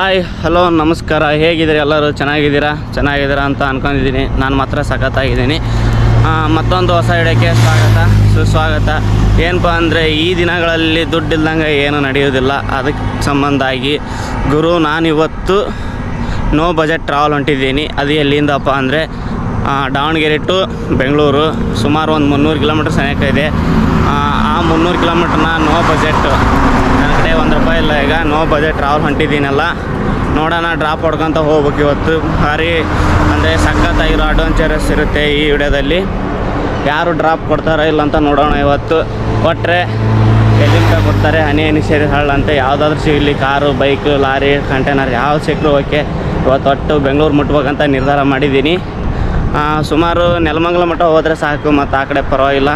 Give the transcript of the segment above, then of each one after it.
Hi hello ನಮಸ್ಕಾರ. ಹೇಗಿದ್ದೀರಿ? ಎಲ್ಲರೂ ಚೆನ್ನಾಗಿದ್ದೀರಾ? ಚೆನ್ನಾಗಿದ್ದೀರಾ ಅಂತ ಅಂದ್ಕೊಂಡಿದ್ದೀನಿ ನಾನು ಮಾತ್ರ ಸಖತ್ತಾಗಿದ್ದೀನಿ. ಮತ್ತೊಂದು ಹೊಸ ವಿಡಿಯೋಕ್ಕೆ ಸ್ವಾಗತ. ಸುಸ್ವಾಗತ. ಏನಪ್ಪ ಅಂದರೆ ಈ ದಿನಗಳಲ್ಲಿ ದುಡ್ಡು ಇಲ್ದಂಗೆ ಏನು ನಡೆಯೋದಿಲ್ಲ ಅದಕ್ಕೆ ಸಂಬಂಧ ಆಗಿ ಗುರು ನಾನಿವತ್ತು ನೋ ಬಜೆಟ್ ಟ್ರಾವೆಲ್ ಹೊಂಟಿದ್ದೀನಿ. ಅದು ಎಲ್ಲಿಂದಪ್ಪ ಅಂದರೆ ದಾವಣಗೆರೆ ಟು ಬೆಂಗಳೂರು. ಸುಮಾರು ಒಂದು ಮುನ್ನೂರು ಕಿಲೋಮೀಟ್ರ್ ಸನೇಕ ಇದೆ. ಆ, ಮುನ್ನೂರು ಕಿಲೋಮೀಟ್ರನ್ನ ನೋ ಬಜೆಟ್ ಒಂದು ರೂಪಾಯಿ ಇಲ್ಲ. ಈಗ ನೋ ಬಜೆಟ್ ಟ್ರಾವೆಲ್ ಹೊಂಟಿದ್ದೀನಲ್ಲ ನೋಡೋಣ ಡ್ರಾಪ್ ಹೊಡ್ಕೊಂತ ಹೋಗ್ಬೇಕು ಇವತ್ತು. ಭಾರಿ ಅಂದರೆ ಸಖತ್ತಾಗಿರೋ ಅಡ್ವೆಂಚರಸ್ ಇರುತ್ತೆ ಈ ವಿಡಿಯೋದಲ್ಲಿ. ಯಾರು ಡ್ರಾಪ್ ಕೊಡ್ತಾರೋ ಇಲ್ಲ ಅಂತ ನೋಡೋಣ ಇವತ್ತು. ಕೊಟ್ಟರೆ ಎಲ್ಲಿಂದ ಕೊಡ್ತಾರೆ? ಹನಿ ಹನಿ ಸೇರಿ ಅಂತ ಯಾವುದಾದ್ರೂ ಸಿಗಲಿ. ಕಾರು ಬೈಕು ಲಾರಿ ಕಂಟೈನರ್ ಯಾವ್ದು ಸಿಕ್ಕರು ಓಕೆ ಇವತ್ತು ಒಟ್ಟು ಬೆಂಗಳೂರು ಮುಟ್ಬೇಕಂತ ನಿರ್ಧಾರ ಮಾಡಿದ್ದೀನಿ. ಸುಮಾರು ನೆಲಮಂಗಲ ಮಠ ಹೋದರೆ ಸಾಕು, ಮತ್ತು ಆ ಕಡೆ ಪರವಾಗಿಲ್ಲ.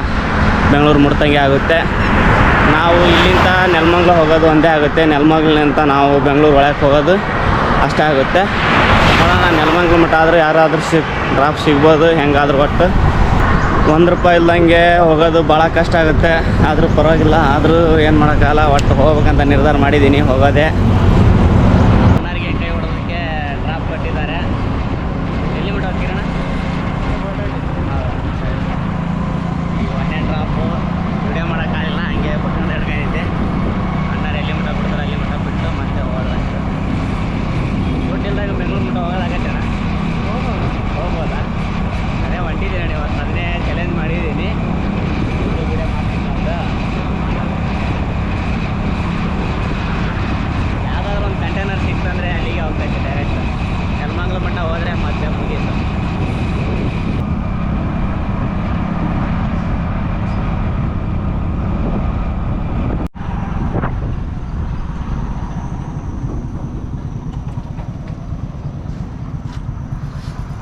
ಬೆಂಗಳೂರು ಮುಟ್ದಂಗೆ ಆಗುತ್ತೆ. ನಾವು ಇಲ್ಲಿಂದ ನೆಲಮಂಗ್ಲ ಹೋಗೋದು ಒಂದೇ ಆಗುತ್ತೆ. ನೆಲಮಂಗ್ಲಿಂದ ನಾವು ಬೆಂಗಳೂರು ಒಳಗೆ ಹೋಗೋದು ಅಷ್ಟೇ ಆಗುತ್ತೆ. ನೋಡೋಣ, ನೆಲಮಂಗ್ಲ ಮಠ ಆದರೂ ಯಾರಾದರೂ ಸಿಗ್ ಡ್ರಾಪ್ ಸಿಗ್ಬೋದು, ಹೆಂಗಾದ್ರೂ ಒಟ್ಟು. ಒಂದು ರೂಪಾಯಿ ಇಲ್ದಂಗೆ ಹೋಗೋದು ಭಾಳ ಕಷ್ಟ ಆಗುತ್ತೆ. ಆದರೂ ಪರವಾಗಿಲ್ಲ, ಆದರೂ ಏನು ಮಾಡೋಕ್ಕಾಗಲ್ಲ, ಒಟ್ಟು ಹೋಗ್ಬೇಕಂತ ನಿರ್ಧಾರ ಮಾಡಿದ್ದೀನಿ ಹೋಗೋದೇ ಕೈ ಹೊಡೋದಕ್ಕೆ ಡ್ರಾಪ್ ಕೊಟ್ಟಿದ್ದಾರೆ ಎಲ್ಲಿ ಬಿಟ್ಟು ಹೋಗ್ತೀರಣ್ಣ ಒಂದೇ ಡ್ರಾಪು ವಿಡಿಯೋ ಮಾಡೋಕ್ಕಾಗಿಲ್ಲ ಹಂಗೆ ಬಟ್ಕೊಂಡು ಹಿಡ್ಕೊಂಡಿದ್ದೆ ಅಣ್ಣಾರು ಎಲ್ಲಿ ಮಠ ಬಿಡ್ತಾರೆ ಅಲ್ಲಿ ಮಠ ಬಿಟ್ಟು ಮತ್ತೆ ಹೋಗೋದಷ್ಟು ದುಡ್ಡಿಲ್ದಾಗ ಬೆಂಗಳೂರು ಮಠ ಹೋಗೋದಾಗತ್ತೇನ ಹೋಗ್ಬೋದಾ ಅದೇ ಹೊಂಟಿದ್ದೀನಿ ಇವತ್ತು ಅದನ್ನೇ ಚಾಲೆಂಜ್ ಮಾಡಿದ್ದೀನಿ ಯೂಟ್ಯೂಬ್ ವಿಡಿಯೋ ಮಾಡ್ತೀನಿ ಅಂತ ಯಾವ್ದಾದ್ರು ಒಂದು ಕಂಟೈನರ್ ಸಿಕ್ತಂದ್ರೆ ಅಲ್ಲಿಗೆ ಹೋಗ್ತೈತೆ ಡೈರೆಕ್ಟ್ ನೆಲಮಂಗಲ ಮಠ ಹೋದರೆ ಮತ್ತೆ ಮುಗೀತು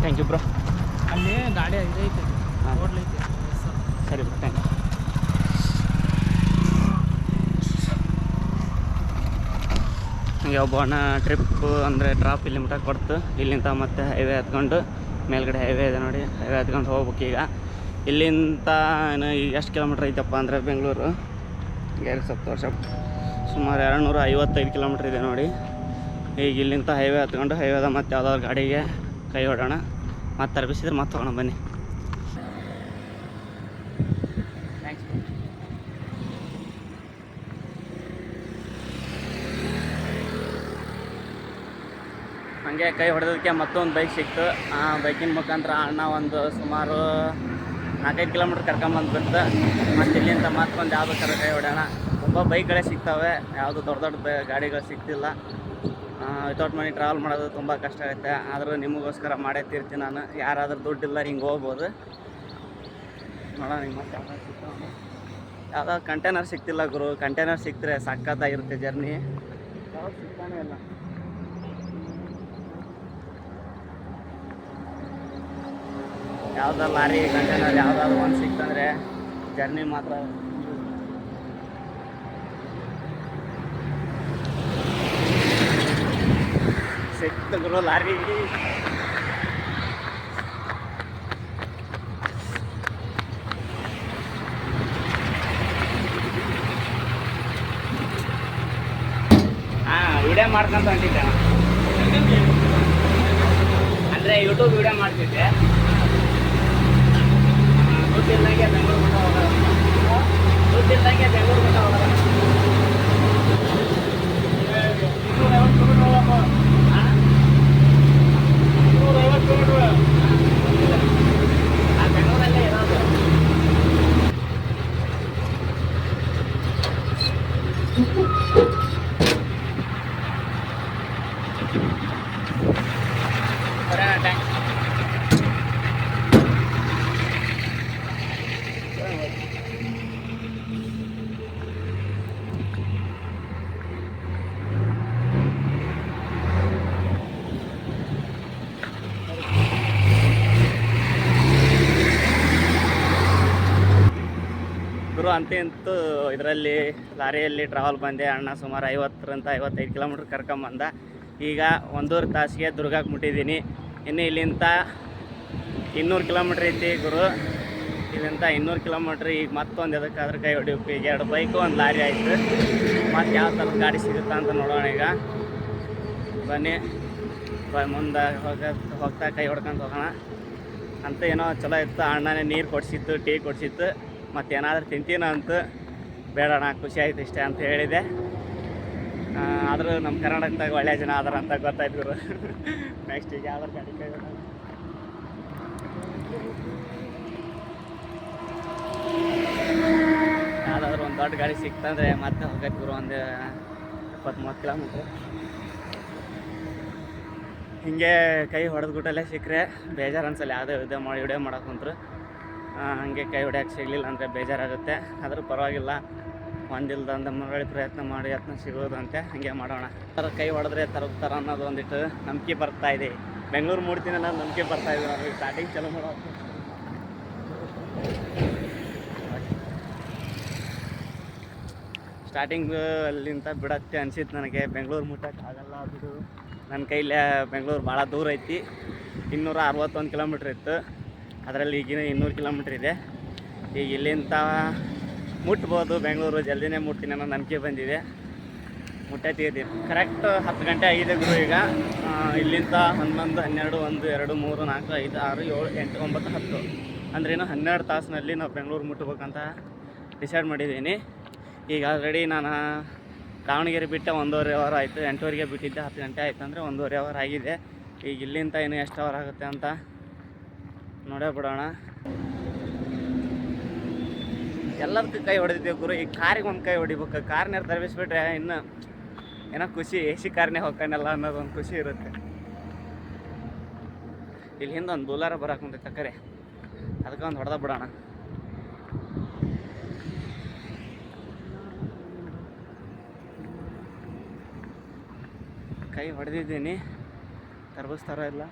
ಥ್ಯಾಂಕ್ ಯು ಬ್ರೋ ಅಲ್ಲಿ ಗಾಡಿ ಇದೈತೆ ಹಾಂ. ಹೋಟ್ಲೈತೆ ಸರಿ ಬ್ರೋ ಥ್ಯಾಂಕ್ ಯು ಒಬ್ಬ ಟ್ರಿಪ್ ಅಂದರೆ ಡ್ರಾಪ್ ಇಲ್ಲಿ ಮಟ್ಟ ಕೊಡ್ತು. ಇಲ್ಲಿಂದ ಮತ್ತೆ ಹೈವೇ ಹತ್ಕೊಂಡು ಮೇಲ್ಗಡೆ ಹೈವೇ ಇದೆ ನೋಡಿ. ಹೈವೇ ಹತ್ಕೊಂಡು ಹೋಗ್ಬೇಕು ಈಗ. ಇಲ್ಲಿಂದ ಎಷ್ಟು ಕಿಲೋಮೀಟ್ರ್ ಐತಪ್ಪ ಅಂದರೆ ಬೆಂಗಳೂರು? ಗ್ಯಾರಿ ಸ್ವಲ್ಪ ವರ್ಷ. ಸುಮಾರು ಎರಡು ನೂರ ಐವತ್ತೈದು ಕಿಲೋಮೀಟ್ರ್ ಇದೆ ನೋಡಿ. ಈಗ ಇಲ್ಲಿಂದ ಹೈವೇ ಹತ್ಕೊಂಡು ಹೈವೇದ ಮತ್ತೆ ಯಾವ್ದಾದ್ರು ಗಾಡಿಗೆ ಕೈ ಹೊಡೋಣ. ಮತ್ತೆ ತರಬಿಸಿದ್ರೆ ಮತ್ತೆ ಹೋಗೋಣ ಬನ್ನಿ. ಹಾಗೆ ಕೈ ಹೊಡೆದಕ್ಕೆ ಮತ್ತೊಂದು ಬೈಕ್ ಸಿಕ್ತು. ಆ ಬೈಕಿನ ಮುಖಾಂತರ ಅಣ್ಣ ಒಂದು ಸುಮಾರು ನಾಲ್ಕೈದು ಕಿಲೋಮೀಟ್ರ್ ಕರ್ಕೊಂಬಂದ್ಬಿಡ್ತು ಮತ್ತು ಇಲ್ಲಿಂದ ಮತ್ತೊಂದು ಯಾವುದೋ ಥರ ಕೈ ಹೊಡೆಯೋಣ ತುಂಬ ಬೈಕ್ಗಳೇ ಸಿಗ್ತವೆ. ಯಾವುದು ದೊಡ್ಡ ದೊಡ್ಡ ಗಾಡಿಗಳು ಸಿಗ್ತಿಲ್ಲ. ವಿತೌಟ್ ಮನಿ ಟ್ರಾವೆಲ್ ಮಾಡೋದು ತುಂಬ ಕಷ್ಟ ಆಗುತ್ತೆ. ಆದರೂ ನಿಮಗೋಸ್ಕರ ಮಾಡೇ ತೀರ್ತೀನಿ ನಾನು. ಯಾರಾದರೂ ದುಡ್ಡಿಲ್ಲ, ಹಿಂಗೆ ಹೋಗ್ಬೋದು. ನೋಡೋಣ ಮತ್ತೆ ಯಾವುದೋ ಕಂಟೈನರ್ ಸಿಗ್ತಿಲ್ಲ ಗುರು. ಕಂಟೈನರ್ ಸಿಕ್ತರೆ ಸಕ್ಕತ್ತಾಗಿರುತ್ತೆ ಜರ್ನಿ ಸಿಗ್ತಾನೆ ಇಲ್ಲ. ಯಾವ್ದಾದ್ರು ಲಾರಿ ಕಂಟೈನರ್ ಯಾವ್ದಾದ್ರು ಒಂದು ಸಿಕ್ತಂದ್ರೆ ಜರ್ನಿ ಮಾತ್ರ. ಸಿಕ್ತು ಲಾರಿ. ವಿಡಿಯೋ ಮಾಡ್ಕೊಂತ ಅಣ್ಣ. ಅಂದರೆ ಯೂಟ್ಯೂಬ್ ವಿಡಿಯೋ ಮಾಡ್ತಿದ್ದೆ. ಬೆಂಗಳೂರು ಮಟ್ಟ ಹೋಗೋದು ದುಡ್ಡಿಲ್ದಂಗೆ ಬೆಂಗಳೂರು ಮಟ್ಟ ಹೋಗೋದು ಆ ಬೆಂಗಳೂರಲ್ಲೇ ಇರೋದು ಬರೋಣ ಟ್ಯಾಂಕ್ ಅಂತೂ ಇಂತೂ ಇದರಲ್ಲಿ ಲಾರಿಯಲ್ಲಿ ಟ್ರಾವೆಲ್ ಬಂದೆ. ಅಣ್ಣ ಸುಮಾರು ಐವತ್ತರಿಂದ ಐವತ್ತೈದು ಕಿಲೋಮೀಟ್ರ್ ಕರ್ಕೊಂಬಂದ ಈಗ ಒಂದೂವರೆ ತಾಸಿಗೆ ದುರ್ಗಕ್ಕೆ ಮುಟ್ಟಿದ್ದೀನಿ. ಇನ್ನು ಇಲ್ಲಿಂದ ಇನ್ನೂರು ಕಿಲೋಮೀಟ್ರ್ ಐತಿ ಗುರು. ಇಲ್ಲಿಂದ ಇನ್ನೂರು ಕಿಲೋಮೀಟ್ರ್, ಈಗ ಮತ್ತೊಂದು ಎದಕ್ಕಾದ್ರೆ ಕೈ ಹೊಡಿಬೇಕು. ಈಗ ಎರಡು ಬೈಕು ಒಂದು ಲಾರಿ ಆಯಿತು. ಮತ್ತು ಯಾವ ಥರದ ಗಾಡಿ ಸಿಗುತ್ತಾ ಅಂತ ನೋಡೋಣ ಈಗ. ಬನ್ನಿ. ಮುಂದೆ ಹೋಗ ಹೋಗ್ತಾ ಕೈ ಹೊಡ್ಕೊಂಡು ಹೋಗೋಣ. ಅಂತ ಏನೋ ಚಲೋ ಇತ್ತು. ಅಣ್ಣನೇ ನೀರು ಕೊಡಿಸಿತ್ತು, ಟೀ ಕೊಡಿಸಿತ್ತು. ಮತ್ತು ಏನಾದರೂ ತಿಂತೀನ ಅಂತ ಬೇಡಣ್ಣ, ಖುಷಿ ಆಯ್ತು ಇಷ್ಟೇ ಅಂತ ಹೇಳಿದೆ. ಆದರೂ ನಮ್ಮ ಕರ್ನಾಟಕದಾಗ ಒಳ್ಳೆಯ ಜನ ಆದ್ರೆ ಅಂತ ಗೊತ್ತಾಯ್ತು ನೆಕ್ಸ್ಟ್ ಈಗ ಯಾವ್ದಾರು ಗಾಡಿ ಕೈ ಹೊಡ್ಯೋಣ. ಯಾವ್ದಾದ್ರು ಒಂದು ದೊಡ್ಡ ಗಾಡಿ ಸಿಕ್ತಂದ್ರೆ ಮತ್ತೆ ಹೋಗಕ್ಕೆ ಗುರು, ಒಂದು ಇಪ್ಪತ್ತು ಮೂವತ್ತು ಕಿಲೋಮೀಟ್ರ್ ಹಿಂಗೆ ಕೈ ಹೊಡೆದು ಗುಟ್ಟಲ್ಲೇ ಸಿಕ್ಕರೆ ಬೇಜಾರು ಅನ್ಸಲ್ಲ, ಯಾವುದೇ ವಿಡಿಯೋ ಮಾಡಿ, ವಿಡಿಯೋ ಮಾಡೋಕೆ ಕುಂತ್ರು. ಹಂಗೆ ಕೈ ಹೊಡ್ಯಕ್ಕೆ ಸಿಗಲಿಲ್ಲ ಅಂದರೆ ಬೇಜಾರಾಗುತ್ತೆ. ಆದರೂ ಪರವಾಗಿಲ್ಲ, ಒಂದಿಲ್ದಂದ ಮರಳಿ ಪ್ರಯತ್ನ ಮಾಡಿ, ಯತ್ನ ಸಿಗೋದಂತೆ ಹಾಗೆ ಮಾಡೋಣ. ಥರ ಕೈ ಹೊಡೆದ್ರೆ ಥರ ಅನ್ನೋದು ಒಂದಿಟ್ಟು ನಂಬಿಕೆ ಬರ್ತಾ ಇದೆ. ಬೆಂಗಳೂರು ಮೂಡ್ತೀನಿ ನಂಬಿಕೆ ಬರ್ತಾ ಇದೆ ಸ್ಟಾರ್ಟಿಂಗ್ ಚಲೋ ಮಾಡೋ ಸ್ಟಾರ್ಟಿಂಗ್ ಅಲ್ಲಿಂದ ಬಿಡತ್ತೆ ಅನಿಸಿತ್ತು ನನಗೆ. ಬೆಂಗಳೂರು ಮುಟ್ಟಕ್ಕೆ ಆಗಲ್ಲ ಬಿಡು. ನನ್ನ ಕೈಲೇ ಬೆಂಗಳೂರು ಭಾಳ ದೂರ ಐತಿ. ಇನ್ನೂರ ಅರವತ್ತೊಂದು ಕಿಲೋಮೀಟ್ರ್ ಇತ್ತು. ಅದರಲ್ಲಿ ಈಗಿನ ಇನ್ನೂರು ಕಿಲೋಮೀಟ್ರ್ ಇದೆ. ಈಗ ಇಲ್ಲಿಂದ ಮುಟ್ಬೋದು. ಬೆಂಗಳೂರು ಜಲ್ದಿನೇ ಮುಟ್ತೀನಿ ಅನ್ನೋ ನಂಬಿಕೆ ಬಂದಿದೆ. ಮುಟ್ಟೈತಿ ಕರೆಕ್ಟ್ ಹತ್ತು ಗಂಟೆ ಆಗಿದೆ ಗುರು ಈಗ. ಇಲ್ಲಿಂದ ಹನ್ನೊಂದು, ಹನ್ನೆರಡು, ಒಂದು, ಎರಡು, ಮೂರು, ನಾಲ್ಕು, ಐದು, ಆರು, ಏಳು, ಎಂಟು, ಒಂಬತ್ತು, ಹತ್ತು. ಅಂದ್ರೇನು ಹನ್ನೆರಡು ತಾಸಿನಲ್ಲಿ ನಾವು ಬೆಂಗಳೂರು ಮುಟ್ಬೇಕಂತ ಡಿಸೈಡ್ ಮಾಡಿದ್ದೀನಿ. ಈಗ ಆಲ್ರೆಡಿ ನಾನು ದಾವಣಗೆರೆ ಬಿಟ್ಟ ಒಂದೂವರೆ ಅವರ್ ಆಯಿತು, ಎಂಟುವರೆಗೆ ಬಿಟ್ಟಿದ್ದೆ, ಹತ್ತು ಗಂಟೆ ಆಯಿತು ಅಂದರೆ ಒಂದೂವರೆ ಅವರ್ ಆಗಿದೆ. ಈಗ ಇಲ್ಲಿಂದ ಇನ್ನು ಎಷ್ಟು ಅವರ್ ಆಗುತ್ತೆ ಅಂತ ನೋಡೇ ಬಿಡೋಣ. ಎಲ್ಲದಕ್ಕೂ ಕೈ ಹೊಡೆದಿದ್ದೇವೆ ಗುರು. ಈ ಕಾರಿಗೆ ಒಂದು ಕೈ ಹೊಡಿಬೇಕು. ಕಾರ್ನಾರು ತರಬಿಸ್ಬಿಟ್ರೆ ಇನ್ನು ಏನೋ ಖುಷಿ ಎ ಸಿ ಕಾರ್ನೇ ಅನ್ನೋದು ಒಂದು ಖುಷಿ ಇರುತ್ತೆ. ಇಲ್ಲಿ ಹಿಂದೆ ಒಂದು ಬೂಲಾರ ಬರಕ್ಕೆ ಮುಂದೆ ಕರೆ ಅದಕ್ಕೆ ಒಂದು ಹೊಡೆದ ಬಿಡೋಣ. ಕೈ ಹೊಡೆದಿದ್ದೀನಿ. ತರಬಿಸ್ತಾರೋ ಇಲ್ಲ.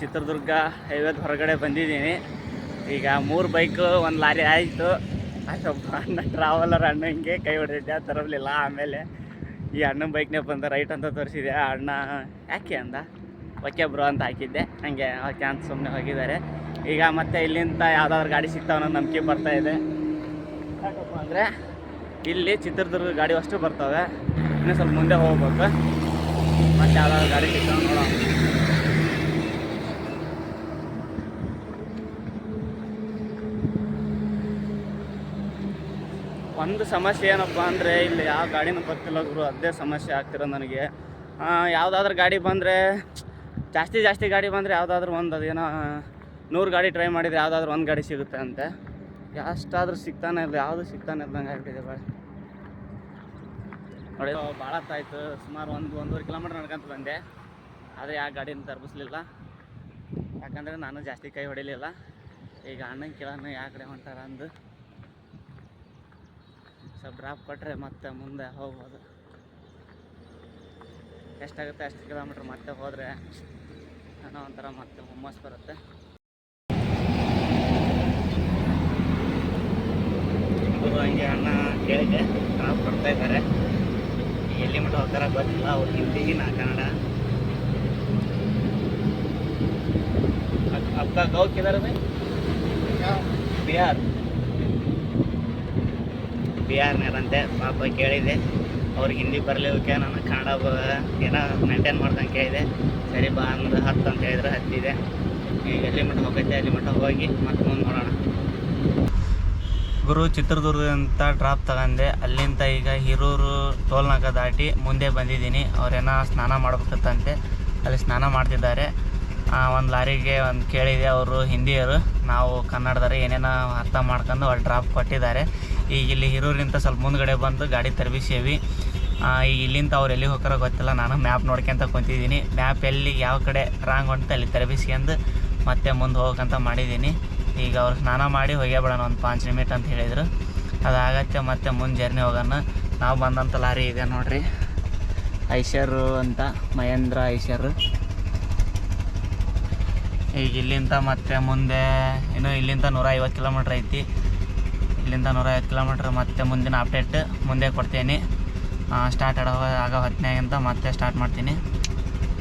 ಚಿತ್ರದುರ್ಗ ಹೈವೇದ ಹೊರಗಡೆ ಬಂದಿದ್ದೀನಿ. ಈಗ ಮೂರು ಬೈಕು ಒಂದು ಲಾರಿ ಆಯಿತು. ಸ್ವಲ್ಪ ಅಣ್ಣ ಟ್ರಾವೆಲರ್ ಅಣ್ಣ ಹಿಂಗೆ ಕೈ ಹೊಡೆದಿದ್ದೆ ತರಲಿಲ್ಲ ಆಮೇಲೆ ಈ ಅಣ್ಣನ ಬೈಕ್ನೇ ಬಂದ ರೈಟ್ ಅಂತ ತೋರಿಸಿದೆ. ಅಣ್ಣ, ಯಾಕೆ ಅಂದ? ಓಕೆ ಬ್ರೋ ಅಂತ ಹಾಕಿದ್ದೆ. ಹಂಗೆ ಓಕೆ ಅಂತ ಸುಮ್ಮನೆ ಹೋಗಿದ್ದಾರೆ. ಈಗ ಮತ್ತೆ ಇಲ್ಲಿಂದ ಯಾವುದಾದ್ರು ಗಾಡಿ ಸಿಗ್ತಾವ ಅನ್ನೋ ನಂಬಿಕೆ ಬರ್ತಾ ಇದೆ. ಯಾಕಪ್ಪ ಅಂದರೆ ಇಲ್ಲಿ ಚಿತ್ರದುರ್ಗ ಗಾಡಿ ಅಷ್ಟು ಬರ್ತವೆ. ಇನ್ನೂ ಸ್ವಲ್ಪ ಮುಂದೆ ಹೋಗ್ಬೇಕು. ಮತ್ತು ಯಾವ್ದಾದ್ರು ಗಾಡಿ ಸಿಗ್ತಾವ ನೋಡೋಣ. ಒಂದು ಸಮಸ್ಯೆ ಏನಪ್ಪ ಅಂದರೆ ಇಲ್ಲಿ ಯಾವ ಗಾಡಿನೂ ಬರ್ತಿಲ್ಲ ಗುರು, ಅದೇ ಸಮಸ್ಯೆ ಆಗ್ತಿರೋ ನನಗೆ. ಯಾವುದಾದ್ರೂ ಗಾಡಿ ಬಂದರೆ, ಜಾಸ್ತಿ ಜಾಸ್ತಿ ಗಾಡಿ ಬಂದರೆ ಯಾವುದಾದ್ರೂ ಒಂದು ಅದೇನೋ, ನೂರು ಗಾಡಿ ಟ್ರೈ ಮಾಡಿದರೆ ಯಾವುದಾದ್ರೂ ಒಂದು ಗಾಡಿ ಸಿಗುತ್ತೆ ಅಂತೆ. ಎಷ್ಟಾದರೂ ಸಿಗ್ತಾನೆ ಇಲ್ಲ ಯಾವುದು ಸಿಗ್ತಾನೆ ಇದ್ದಂಗೆ ಆಗ್ಬಿಟ್ಟಿದೆ ಭಾಳ ನೋಡಿ ಭಾಳ ತಾಯ್ತು ಸುಮಾರು ಒಂದು, ಒಂದೂವರೆ ಕಿಲೋಮೀಟ್ರ್ ನಡ್ಕೊಂತ ಬಂದೆ. ಆದರೆ ಯಾವ ಗಾಡಿನ ತರ್ಬಿಸ್ಲಿಲ್ಲ. ಯಾಕಂದರೆ ನಾನು ಜಾಸ್ತಿ ಕೈ ಹೊಡಿಲಿಲ್ಲ. ಈಗ ಅಣ್ಣನ ಕೇಳೋಣ, ಯಾವ ಕಡೆ ಹೊಂಟಾರ ಅಂದು. ಸ್ವಲ್ಪ ಡ್ರಾಪ್ ಕೊಟ್ಟರೆ ಮತ್ತೆ ಮುಂದೆ ಹೋಗ್ಬೋದು. ಎಷ್ಟಾಗುತ್ತೆ ಅಷ್ಟು ಕಿಲೋಮೀಟ್ರ್ ಮತ್ತೆ ಹೋದರೆ ಏನೋ ಒಂಥರ ಮತ್ತೆ ಹುಮ್ಮಸ್ ಬರುತ್ತೆ. ಹಂಗೆ ಅಣ್ಣ ಕೇಳಿದೆ ಡ್ರಾಪ್ ಕೊಡ್ತಾ ಇದ್ದಾರೆ. ಎಲ್ಲಿ ಮಟ್ಟ ಹೋಗ್ತಾರ ಗೊತ್ತಿಲ್ಲ. ಅವ್ರು ಹಿಂದಿಗಿನ ನಾ ಕನ್ನಡ. ಅಪ್- ಅಪ್ಪ ಗೌ ಕಿದಾರ ಬೈ ಬಿಹಾರ್ ಬಿಹಾರ್ನಾರಂತೆ ಪಾಪ ಕೇಳಿದೆ. ಅವ್ರಿಗೆ ಹಿಂದಿ ಬರಲಿಕ್ಕೆ ನಾನು ಕನ್ನಡ ಏನೋ ಮೇಂಟೈನ್ ಮಾಡ್ದಂಗೆ ಕೇಳಿದೆ. ಸರಿ ಬಾ ಅಂದ್ರೆ ಹತ್ತು ಅಂತ ಹೇಳಿದ್ರೆ ಹತ್ತಿದೆ ಈಗ ಎಲ್ಲಿ ಮಟ್ಟ ಹೋಗೈತೆ, ಅಲ್ಲಿ ಮಟ್ಟ ಹೋಗಿ ಮತ್ತೆ ಮುಂದೆ ನೋಡೋಣ. ಗುರು ಚಿತ್ರದುರ್ಗ ಅಂತ ಡ್ರಾಪ್ ತಗೊಂಡೆ. ಅಲ್ಲಿಂದ ಈಗ ಹಿರೂರು ಟೋಲ್ನಾಗ ದಾಟಿ ಮುಂದೆ ಬಂದಿದ್ದೀನಿ. ಅವ್ರೇನೋ ಸ್ನಾನ ಮಾಡ್ಬೇಕಂತೆ ಅಲ್ಲಿ ಸ್ನಾನ ಮಾಡ್ತಿದ್ದಾರೆ. ಒಂದು ಲಾರಿಗೆ ಒಂದು ಕೇಳಿದೆ ಅವರು ಹಿಂದಿಯರು. ನಾವು ಕನ್ನಡದವರು ಏನೇನೋ ಅರ್ಥ ಮಾಡ್ಕೊಂಡು ಅಲ್ಲಿ ಡ್ರಾಪ್ ಕೊಟ್ಟಿದ್ದಾರೆ. ಈಗ ಇಲ್ಲಿ ಹಿರೂರಿಂದ ಸ್ವಲ್ಪ ಮುಂದ್ಗಡೆ ಬಂದು ಗಾಡಿ ತರ್ಬಿಸೇವಿ. ಈಗ ಇಲ್ಲಿಂದ ಅವ್ರು ಎಲ್ಲಿ ಹೋಗ್ತಾರೋ ಗೊತ್ತಿಲ್ಲ. ನಾನು ಮ್ಯಾಪ್ ನೋಡ್ಕೊಂತ ಕುಂತಿದ್ದೀನಿ. ಮ್ಯಾಪ್ ಎಲ್ಲಿ ಯಾವ ಕಡೆ ರಾಂಗ್ ಅಂತ ಅಲ್ಲಿ ತರ್ಬಿಸ್ಕೊಂಡು ಮತ್ತೆ ಮುಂದೆ ಹೋಗಕ್ಕಂತ ಮಾಡಿದ್ದೀನಿ. ಈಗ ಅವ್ರು ಸ್ನಾನ ಮಾಡಿ ಹೋಗೇ ಬಿಡೋಣ ಒಂದು ಪಾಂಚ್ ನಿಮಿಟ್ ಅಂತ ಹೇಳಿದರು. ಅದಾಗತ್ತೆ ಮತ್ತೆ ಮುಂದೆ ಜರ್ನಿ ಹೋಗೋಣ. ನಾವು ಬಂದಂಥ ಲಾರಿ ಇದೆ ನೋಡಿರಿ. ಐಷರು ಅಂತ ಮಹೇಂದ್ರ ಐಷರು ಈಗ ಇಲ್ಲಿಂದ ಮತ್ತೆ ಮುಂದೆ, ಇನ್ನು ಇಲ್ಲಿಂದ ನೂರ ಐವತ್ತು ಕಿಲೋಮೀಟ್ರ್ ಐತಿ. ಇಲ್ಲಿಂದ ನೂರ ಐವತ್ತು ಕಿಲೋಮೀಟ್ರ್ ಮತ್ತೆ ಮುಂದಿನ ಅಪ್ಡೇಟ್ ಮುಂದೆ ಕೊಡ್ತೀನಿ. ಸ್ಟಾರ್ಟ್ ಆಡೋ ಆಗೋ ಹೊತ್ತಿನಾಗಿಂತ ಮತ್ತೆ ಸ್ಟಾರ್ಟ್ ಮಾಡ್ತೀನಿ.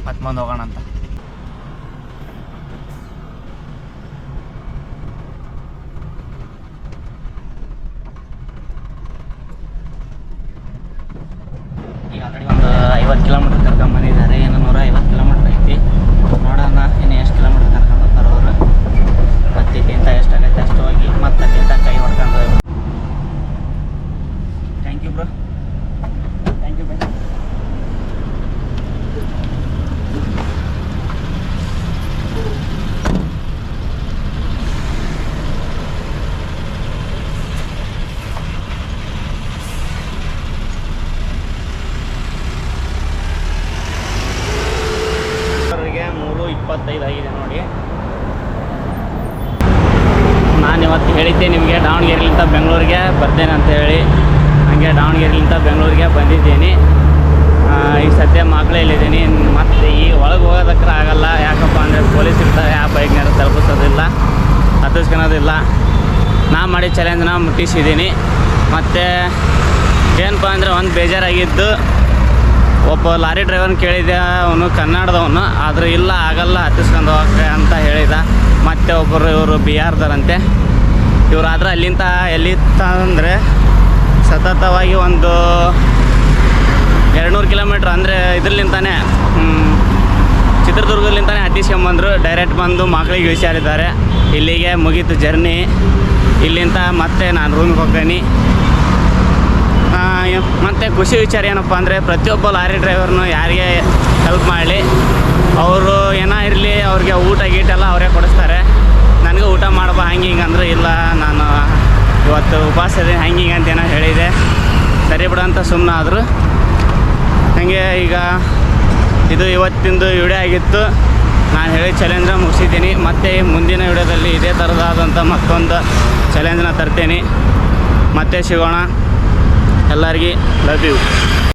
ಮತ್ತೆ ಮುಂದೆ ಹೋಗೋಣ ಅಂತ. ಒಂದು ಐವತ್ತು ಕಿಲೋಮೀಟ್ರ್ ಕರ್ಕೊಂಬಂದಿದ್ದಾರೆ ಇನ್ನು ನೂರ ಐವತ್ತು ಕಿಲೋಮೀಟ್ರ್ ಐತಿ. ನೋಡೋಣ ಇನ್ನು ಎಷ್ಟು ಕಿಲೋಮೀಟ್ರ್ ಕರ್ಕೊಂಡು ಹೋಗ್ತಾರೆ ಅವರು ಮತ್ತೆ ಅಷ್ಟು ಹೋಗಿ ಮತ್ತೆ ಅಲ್ಲಿಂದ ಕೈ ಹೊಡ್ಕೊಂಡು thank you bro thank you bye ಅವರಿಗೆ ಮೂರು ಇಪ್ಪತ್ತೈದು ಆಗಿದೆ ನೋಡಿ ನಾನು ಇವತ್ತು ಹೇಳಿದ್ದೆ ನಿಮಗೆ ಬೆಂಗಳೂರಿಗೆ ಬರ್ತೇನೆ ಅಂತ ಹೇಳಿ ಹಾಗೆ ದಾವಣಗೆರೆಲಿಂದ ಬೆಂಗಳೂರಿಗೆ ಬಂದಿದ್ದೀನಿ. ಈಗ ಸದ್ಯ ಮಕ್ಕಳಲ್ಲಿದ್ದೀನಿ ಮತ್ತು ಈ ಒಳಗೆ ಹೋಗೋದಕ್ಕೆ ಆಗಲ್ಲ. ಯಾಕಪ್ಪ ಅಂದರೆ ಪೊಲೀಸ್ ಇರ್ತಾರೆ, ಆ ಬೈಕ್ನ ತಲುಪಿಸೋದಿಲ್ಲ. ಹತ್ತಿಸ್ಕೊಳೋದಿಲ್ಲ. ನಾ ಮಾಡಿ ಚಾಲೆಂಜ್ನ ಮುಟ್ಟಿಸಿದ್ದೀನಿ. ಮತ್ತು ಏನಪ್ಪ ಅಂದರೆ ಒಂದು ಬೇಜಾರಾಗಿದ್ದು, ಒಬ್ಬ ಲಾರಿ ಡ್ರೈವರ್ನ ಕೇಳಿದೆ ಅವನು ಕನ್ನಡದವನು. ಆದ್ರೆ ಇಲ್ಲ, ಆಗಲ್ಲ, ಹತ್ತಿಸ್ಕೊಂಡು ಹೋಗಕ್ಕೆ ಅಂತ ಹೇಳಿದ. ಮತ್ತೆ ಒಬ್ಬರು ಇವರು ಬಿಹಾರ್ದರಂತೆ ಇವರಾದ್ರೆ ಅಲ್ಲಿಂದ ಎಲ್ಲಿತ್ತ ಅಂದರೆ ಸತತವಾಗಿ ಒಂದು ಎರಡುನೂರು ಕಿಲೋಮೀಟ್ರ್ ಅಂದರೆ ಇದ್ರಲಿಂತಾನೆ ಚಿತ್ರದುರ್ಗದಿಂದಲೇ ಹತ್ತಿಸ್ಕೊಂಬಂದರು ಡೈರೆಕ್ಟ್ ಬಂದು ಮಕ್ಕಳಿಗೆ ವಿಚಾರಿದ್ದಾರೆ. ಇಲ್ಲಿಗೆ ಮುಗೀತು ಜರ್ನಿ. ಇಲ್ಲಿಂದ ಮತ್ತೆ ನಾನು ರೂಮಿಗೆ ಹೋಗ್ತೀನಿ. ಮತ್ತೆ ಖುಷಿ ವಿಚಾರ ಏನಪ್ಪ ಅಂದರೆ ಪ್ರತಿಯೊಬ್ಬ ಲಾರಿ ಡ್ರೈವರ್ನು ಯಾರಿಗೆ ಹೆಲ್ಪ್ ಮಾಡಲಿ. ಅವರು ಏನೋ ಇರಲಿ, ಅವ್ರಿಗೆ ಊಟ ಗೀಟ ಎಲ್ಲ ಅವರೇ ಕೊಡಿಸ್ತಾರೆ. ನನಗೆ ಊಟ ಮಾಡಬ ಹಂಗೆ ಅಂದ್ರೆ ಇಲ್ಲ, ನಾನು ಇವತ್ತು ಉಪವಾಸ ಇದೆ ಹಂಗೆ ಹಿಂಗೆ ಹೇಳಿದೆ. ಸರಿ ಬಿಡು ಅಂತ ಸುಮ್ಮನೆ ಆದರು. ಹಾಗೆ ಈಗ ಇದು ಇವತ್ತಿಂದು ವಿಡಿಯೋ ಆಗಿತ್ತು. ನಾನು ಹೇಳಿ ಚಾಲೆಂಜ್ ಮುಗಿಸಿದ್ದೀನಿ. ಮತ್ತು ಮುಂದಿನ ವಿಡಿಯೋದಲ್ಲಿ ಇದೇ ಥರದಾದಂಥ ಮತ್ತೊಂದು ಚಾಲೆಂಜ್ನ ತರ್ತೀನಿ. ಮತ್ತೆ ಸಿಗೋಣ. ಎಲ್ಲರಿಗೆ ಲವ್ ಯು